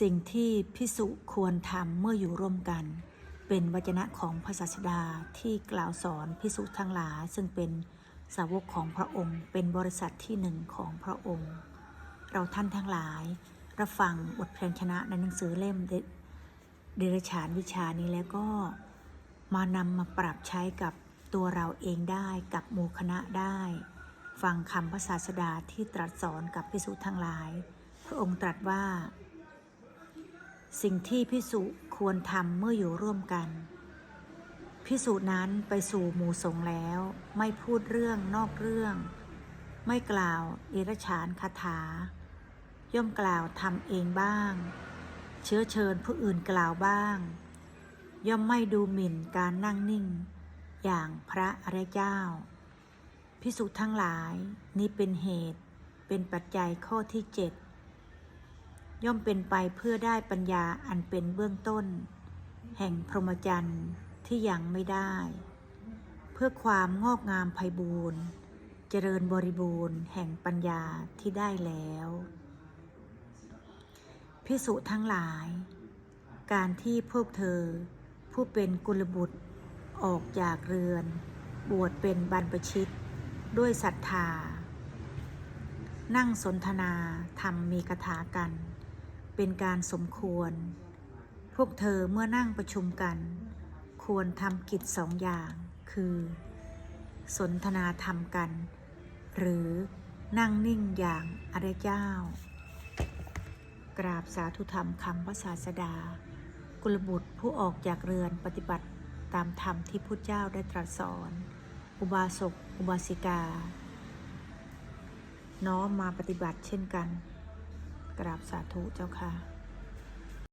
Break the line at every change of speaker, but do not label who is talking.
สิ่งที่พิสุควรทำเมื่ออยู่ร่วมกัน เป็นวจนะของพระศาสดาที่กล่าวสอนพิสุทั้งหลาย ซึ่งเป็นสาวกของพระองค์ เป็นบริษัทที่หนึ่งของพระองค์ เราท่านทั้งหลายรับฟังบทเพลงชนะในหนังสือเล่มเดเดรฉานวิชานี้แล้วก็มานำมาปรับใช้กับตัวเราเองได้กับหมู่คณะได้ ฟังคำพระศาสดาที่ตรัสสอนกับพิสุทั้งหลาย พระองค์ตรัสว่า สิ่งที่พิสุควรทำเมื่ออยู่ร่วมกัน พิสุนั้นไปสู่หมู่สงแล้ว ไม่พูดเรื่องนอกเรื่อง ไม่กล่าวเดรฉานคาถา ย่อมกล่าวทำเองบ้าง เชื้อเชิญผู้อื่นกล่าวบ้าง ย่อมไม่ดูหมิ่นการนั่งนิ่ง อย่างพระอริยเจ้า พิสุทั้งหลายนี้เป็นเหตุเป็นปัจจัยข้อที่เจ็ด ย่อมเป็นไปเพื่อได้ปัญญาอันเป็นเบื้องต้น แห่งพรหมจรรย์ที่ยังไม่ได้ เพื่อความงอกงามไพบูรณ์เจริญบริบูรณ์แห่งปัญญาที่ได้แล้วพิสุทั้งหลาย การที่พวกเธอ ผู้เป็นกุลบุตรออกจากเรือน บวชเป็นบรรพชิต ด้วยศรัทธา นั่งสนทนาทำมีคาถากัน เป็นการสมควร พวกเธอเมื่อนั่งประชุมกัน ควรทำกิจสองอย่าง คือ สนทนาธรรมกัน หรือนั่งนิ่งอย่างอริยเจ้า กราบสาธุธรรมคำพระศาสดา กุลบุตรผู้ออกจากเรือนปฏิบัติตามธรรมที่พุทธเจ้าได้ตรัสสอน อุบาสก อุบาสิกา น้อมมาปฏิบัติเช่นกัน กราบสาธุเจ้าค่ะ